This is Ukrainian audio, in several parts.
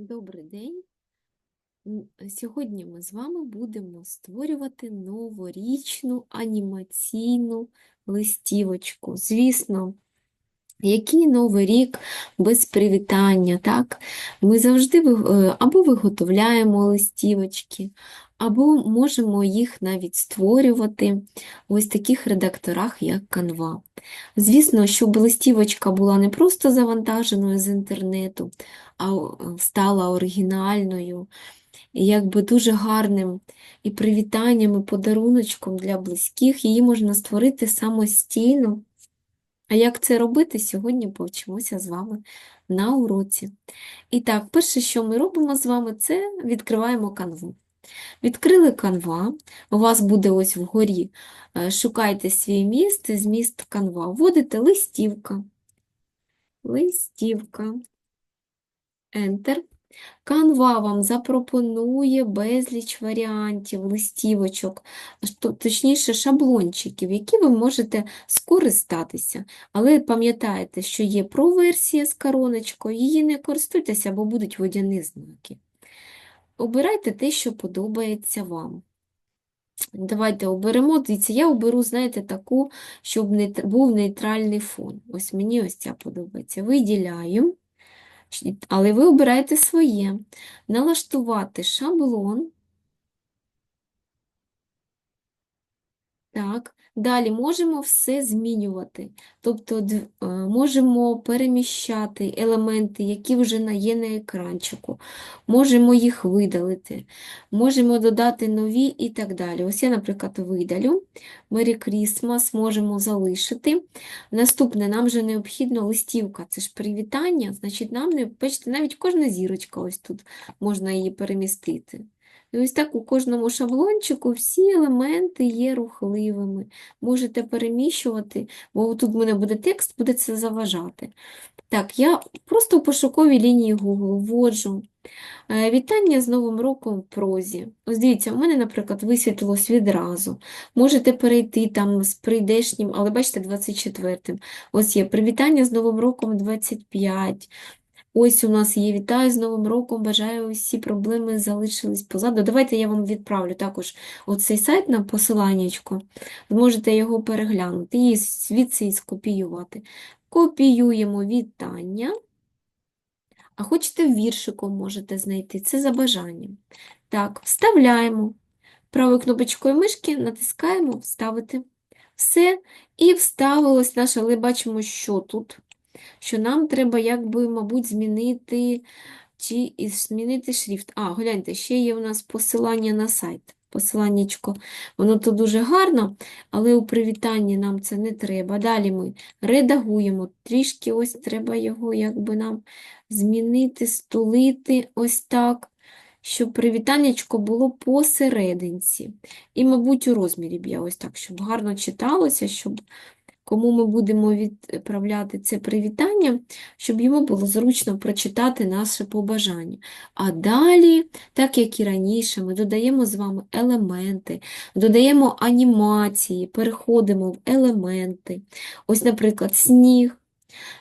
Добрий день. Сьогодні ми з вами будемо створювати новорічну анімаційну листівочку. Звісно, який новий рік без привітання, так? Ми завжди е, або виготовляємо листівочки, або можемо їх навіть створювати в ось таких редакторах, як Canva. Звісно, щоб листівочка була не просто завантаженою з інтернету, а е, стала оригінальною, якби дуже гарним і привітанням, і подаруночком для близьких, її можна створити самостійно. А як це робити, сьогодні повчимося з вами на уроці. І так, перше, що ми робимо з вами, це відкриваємо канву. Відкрили канва, у вас буде ось вгорі, е, шукайте свій міст, зміст канва, вводите листівка, листівка, Enter. Canva вам запропонує безліч варіантів, листівочок, точніше шаблончиків, які ви можете скористатися. Але пам'ятайте, що є про-версія з короночкою, її не користуйтеся, бо будуть водяні знаки. Обирайте те, що подобається вам. Давайте оберемо, дивіться, я оберу, знаєте, таку, щоб нейт- був нейтральний фон. Ось мені ось ця подобається. Виділяю. Але ви обираєте своє. Налаштувати шаблон. Так. Далі можемо все змінювати. Тобто е, можемо переміщати елементи, які вже є на екранчику. Можемо їх видалити. Можемо додати нові і так далі. Ось я, наприклад, видалю. Merry Christmas можемо залишити. Наступне, нам же необхідно листівка, це ж привітання, значить нам не, бачите, навіть кожна зірочка ось тут можна її перемістити. І ось так у кожному шаблончику всі елементи є рухливими. Можете переміщувати, бо тут в мене буде текст, буде це заважати. Так, я просто в пошуковій лінії Google вводжу. е, Вітання з Новим роком в прозі. Ось дивіться, у мене, наприклад, висвітлилось відразу. Можете перейти там з прийдешнім, але бачите, 24-м. Ось є привітання з Новим роком 25. Ось у нас є вітаю з Новим роком, бажаю усі проблеми залишились позаду. Давайте я вам відправлю також оцей сайт на посиланнячко. Зможете його переглянути і звідси скопіювати. Копіюємо вітання. А хочете віршиком можете знайти, це за бажанням. Так, вставляємо. Правою кнопочкою мишки натискаємо Вставити. Все. І вставилось наше, але бачимо, що тут. Що нам треба, якби, мабуть, змінити чи змінити шрифт. А, гляньте, ще є у нас посилання на сайт. Посиланнячко. Воно тут дуже гарно, але у привітанні нам це не треба. Далі ми редагуємо. Трішки ось треба його якби нам змінити, стулити ось так, щоб привітаннячко було посерединці. І, мабуть, у розмірі б я ось так, щоб гарно читалося, щоб кому ми будемо відправляти це привітання, щоб йому було зручно прочитати наше побажання. А далі, так як і раніше, ми додаємо з вами елементи, додаємо анімації, переходимо в елементи. Ось, наприклад, сніг.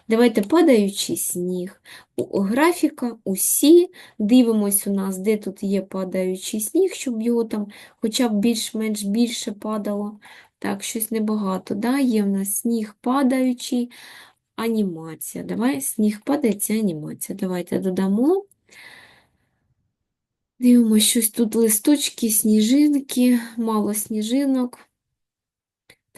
Давайте падаючий сніг. У- Графіка, усі. Дивимось у нас, де тут є падаючий сніг, щоб його там хоча б більш-менш більше падало. Так, щось небагато. Да? Є в нас сніг падаючий, анімація. Давай, сніг падає, це анімація. Давайте додамо. Дивимося, щось тут листочки, сніжинки, мало сніжинок.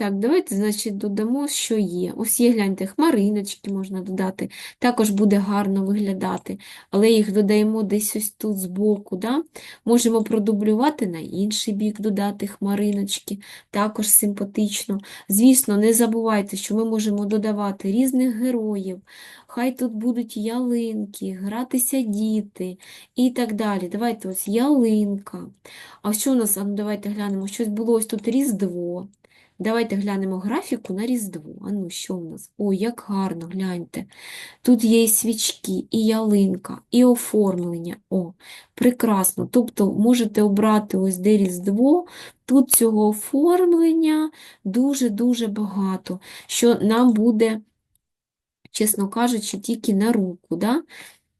Так, давайте, значить, додамо, що є. Ось є, гляньте, хмариночки можна додати. Також буде гарно виглядати, але їх додаємо десь ось тут збоку. Да? Можемо продублювати на інший бік, додати хмариночки. Також симпатично. Звісно, не забувайте, що ми можемо додавати різних героїв. Хай тут будуть ялинки, гратися діти і так далі. Давайте ось ялинка. А що у нас? Ну, давайте глянемо, щось було ось тут Різдво. Давайте глянемо графіку на Різдво. А ну, що в нас? Ой, як гарно, гляньте. Тут є і свічки, і ялинка, і оформлення. О, прекрасно. Тобто можете обрати ось де Різдво. Тут цього оформлення дуже-дуже багато, що нам буде, чесно кажучи, тільки на руку. Да?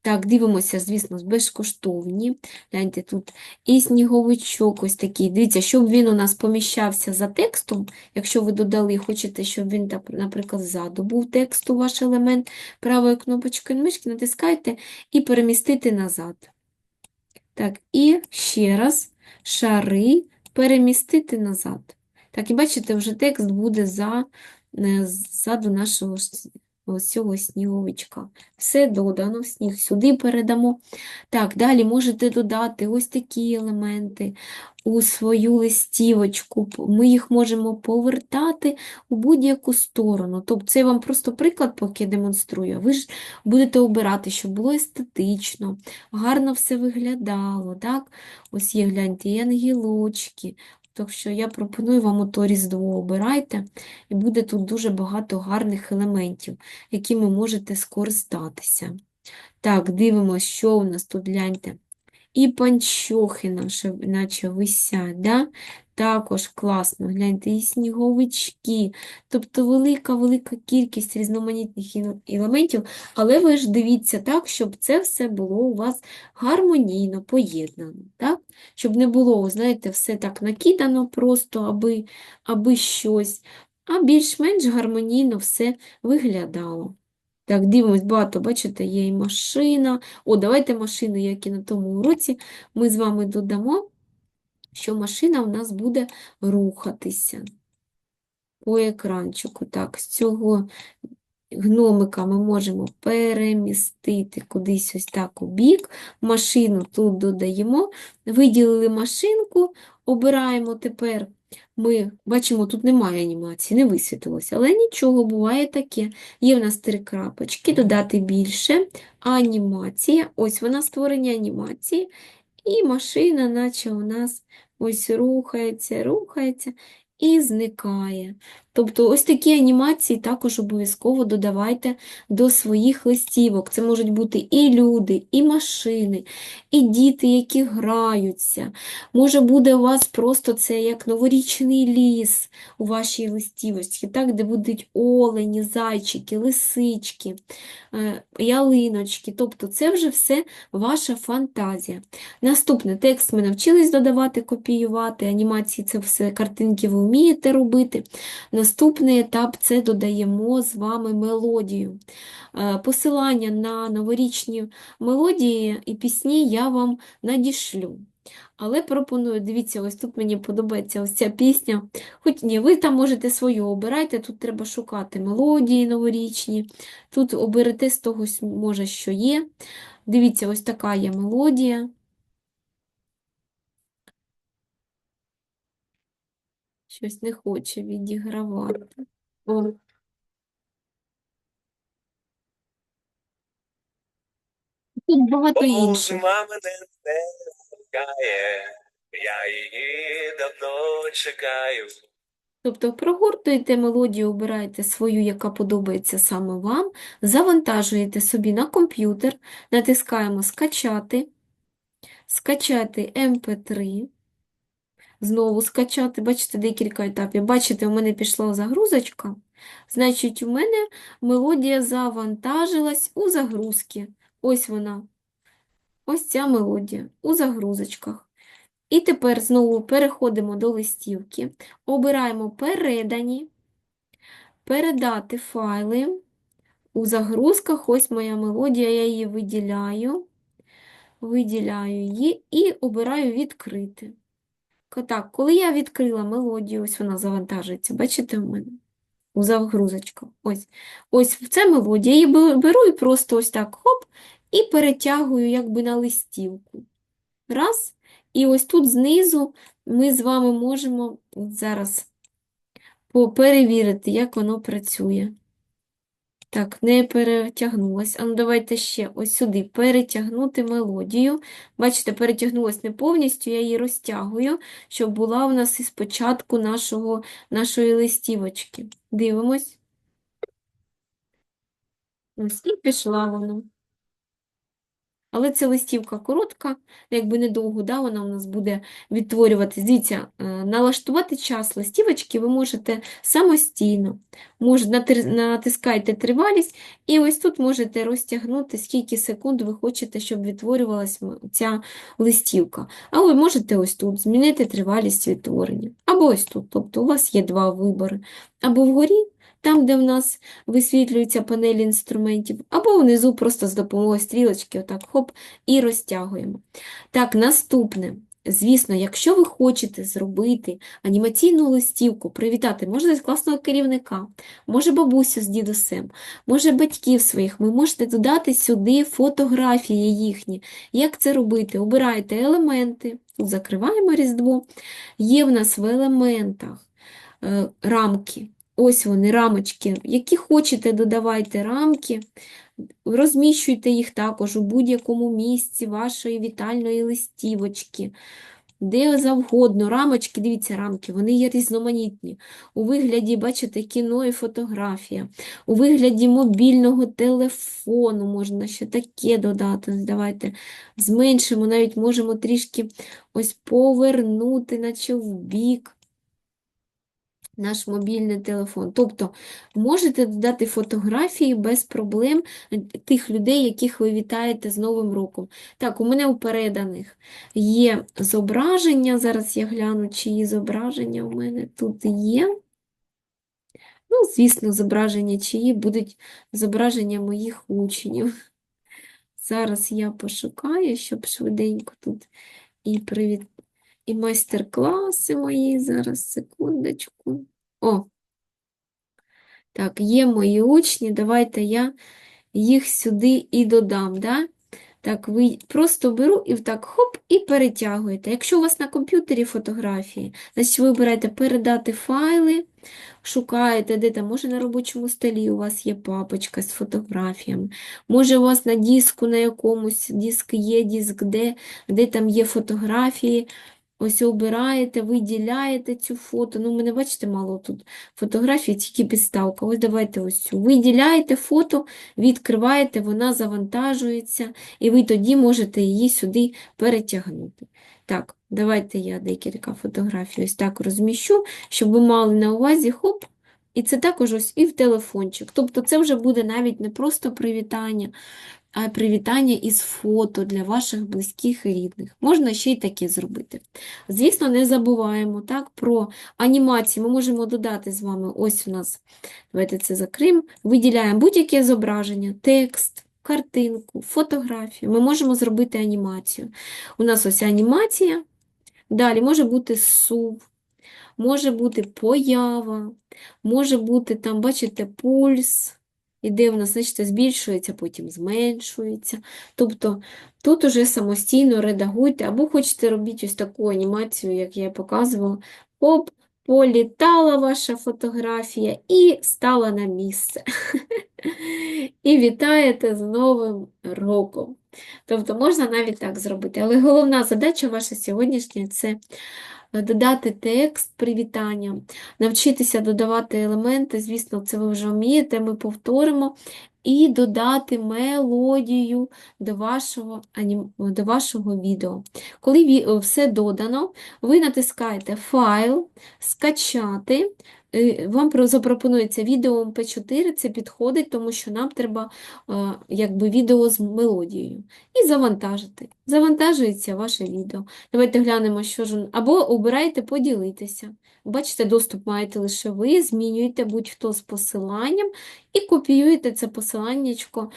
Так, дивимося, звісно, безкоштовні. Гляньте, тут і сніговичок ось такий. Дивіться, щоб він у нас поміщався за текстом, якщо ви додали, хочете, щоб він, наприклад, ззаду був тексту ваш елемент, правою кнопочкою мишки натискайте і перемістити назад. Так, і ще раз шари перемістити назад. Так, і бачите, вже текст буде е, ззаду нашого ось цього сніговичка. Все додано, сніг сюди передамо. Так, далі можете додати ось такі елементи у свою листівочку. Ми їх можемо повертати у будь-яку сторону. Тобто це вам просто приклад поки демонструю. Ви ж будете обирати, щоб було естетично, гарно все виглядало. Так? Ось є, гляньте, і ангелочки. Так що я пропоную вам ото Різдво обирайте, і буде тут дуже багато гарних елементів, якими можете скористатися. Так, дивимося, що у нас тут, гляньте. І панчохи наші, наче висять, да? Також класно, гляньте, і сніговички. Тобто велика-велика кількість різноманітних елементів, але ви ж дивіться так, щоб це все було у вас гармонійно поєднано, так? Щоб не було, знаєте, все так накидано просто, аби, аби щось, а більш-менш гармонійно все виглядало. Так, дивимось, багато, бачите, є і машина. О, давайте машини, як і на тому уроці, ми з вами додамо, що машина у нас буде рухатися по екранчику. Так, з цього гномика ми можемо перемістити кудись ось так у бік. Машину тут додаємо, виділили машинку, обираємо тепер. Ми бачимо, тут немає анімації, не висвітилося, але нічого, буває таке. Є в нас три крапочки, додати більше, анімація, ось вона створення анімації, і машина, наче у нас ось рухається, рухається і зникає. Тобто ось такі анімації також обов'язково додавайте до своїх листівок. Це можуть бути і люди, і машини, і діти, які граються. Може буде у вас просто це як новорічний ліс у вашій листівочці, так, де будуть олені, зайчики, лисички, е, ялиночки. Тобто це вже все ваша фантазія. Наступний текст ми навчились додавати, копіювати, анімації це все картинки ви вмієте робити. Наступний етап це додаємо з вами мелодію. Е, Посилання на новорічні мелодії і пісні я вам надішлю. Але пропоную, дивіться, ось тут мені подобається ось ця пісня. Хоч ні, ви там можете свою обирайте, тут треба шукати мелодії новорічні. Тут оберете з того, може, що є. Дивіться, ось така є мелодія. Щось не хоче відігравати. О. Тут багато інших. зима мене не чекає, я її давно чекаю. Тобто прогортуєте мелодію, обираєте свою, яка подобається саме вам, завантажуєте собі на комп'ютер, натискаємо «Скачати», скачати MP3, знову скачати, бачите, декілька етапів. Бачите, у мене пішла загрузочка, значить, у мене мелодія завантажилась у загрузки. Ось вона, ось ця мелодія у загрузочках. І тепер знову переходимо до листівки, обираємо передані, передати файли. У загрузках ось моя мелодія, я її виділяю, виділяю її і обираю відкрити. Так, коли я відкрила мелодію, ось вона завантажується, бачите в мене? У загрузочках. Ось, ось це мелодія. Я її беру і просто ось так хоп, і перетягую якби на листівку. Раз. І ось тут знизу ми з вами можемо зараз перевірити, як воно працює. Так, не перетягнулась. А ну давайте ще ось сюди перетягнути мелодію. Бачите, перетягнулась не повністю, я її розтягую, щоб була у нас із початку нашого, нашої листівочки. Дивимось. Ось і пішла вона. Але це листівка коротка, якби недовго, да, вона у нас буде відтворюватись. Дивіться, е, налаштувати час листівочки ви можете самостійно. Може, натискайте тривалість, і ось тут можете розтягнути, скільки секунд ви хочете, щоб відтворювалася ця листівка. А ви можете ось тут змінити тривалість відтворення. Або ось тут. Тобто у вас є два вибори. Або вгорі, там, де в нас висвітлюється панель інструментів, або внизу просто з допомогою стрілочки, отак хоп, і розтягуємо. Так, наступне. Звісно, якщо ви хочете зробити анімаційну листівку, привітати, може з класного керівника, може бабусю з дідусем, може батьків своїх, ви можете додати сюди фотографії їхні. Як це робити? Обираєте елементи, закриваємо різдво. Є в нас в елементах е, рамки. Ось вони, рамочки. Які хочете, додавайте рамки, розміщуйте їх також у будь-якому місці вашої вітальної листівочки. Де завгодно, рамочки, дивіться, рамки, вони є різноманітні. У вигляді, бачите, кіно і фотографія. У вигляді мобільного телефону можна ще таке додати. Давайте зменшимо, навіть можемо трішки ось повернути, наче в бік наш мобільний телефон. Тобто можете додати фотографії без проблем тих людей, яких ви вітаєте з Новим роком. Так, у мене у переданих є зображення. Зараз я гляну, чиї зображення у мене тут є. Ну, звісно, зображення чиї будуть зображення моїх учнів. Зараз я пошукаю, щоб швиденько тут і привіт, і майстер-класи мої. Зараз, секундочку. О, так, є мої учні, давайте я їх сюди і додам. Да? Так, ви просто беру і так хоп, і перетягуєте. Якщо у вас на комп'ютері фотографії, значить ви берете передати файли, шукаєте, де там, може на робочому столі у вас є папочка з фотографіями, може у вас на диску на якомусь диск є, диск де, де там є фотографії. Ось обираєте, виділяєте цю фото. Ну, мене, бачите, мало тут фотографій, тільки підставка. Ось давайте ось цю. Виділяєте фото, відкриваєте, вона завантажується, і ви тоді можете її сюди перетягнути. Так, давайте я декілька фотографій ось так розміщу, щоб ви мали на увазі, хоп, і це також ось і в телефончик. Тобто це вже буде навіть не просто привітання, привітання із фото для ваших близьких і рідних. Можна ще й таке зробити. Звісно, не забуваємо так, про анімації. Ми можемо додати з вами, ось у нас, давайте це закриємо, виділяємо будь-яке зображення, текст, картинку, фотографію. Ми можемо зробити анімацію. У нас ось анімація, далі може бути сув, може бути поява, може бути там, бачите, пульс. Іде в нас, значить, збільшується, потім зменшується. Тобто тут уже самостійно редагуйте, або хочете робити ось таку анімацію, як я показувала. Оп, політала ваша фотографія і стала на місце. І вітаєте з Новим роком. Тобто можна навіть так зробити. Але головна задача ваша сьогоднішня це додати текст привітання, навчитися додавати елементи, звісно, це ви вже вмієте, ми повторимо, і додати мелодію до вашого, до вашого відео. Коли все додано, ви натискаєте файл, скачати. Е, Вам запропонується відео MP4, це підходить, тому що нам треба е, якби відео з мелодією. І завантажити. Завантажується ваше відео. Давайте глянемо, що ж. Або обирайте поділитися. Бачите, доступ маєте лише ви, змінюєте будь-хто з посиланням і копіюєте це посиланнячко,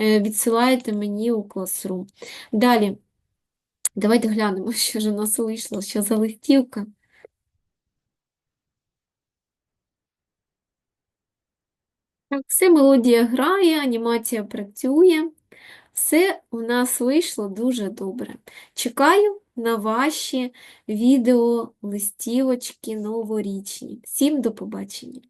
е, відсилаєте мені у Classroom. Далі, давайте глянемо, що ж у нас вийшло, що за листівка. Все, мелодія грає, анімація працює. Все у нас вийшло дуже добре. Чекаю на ваші відео, листівочки новорічні. Всім до побачення!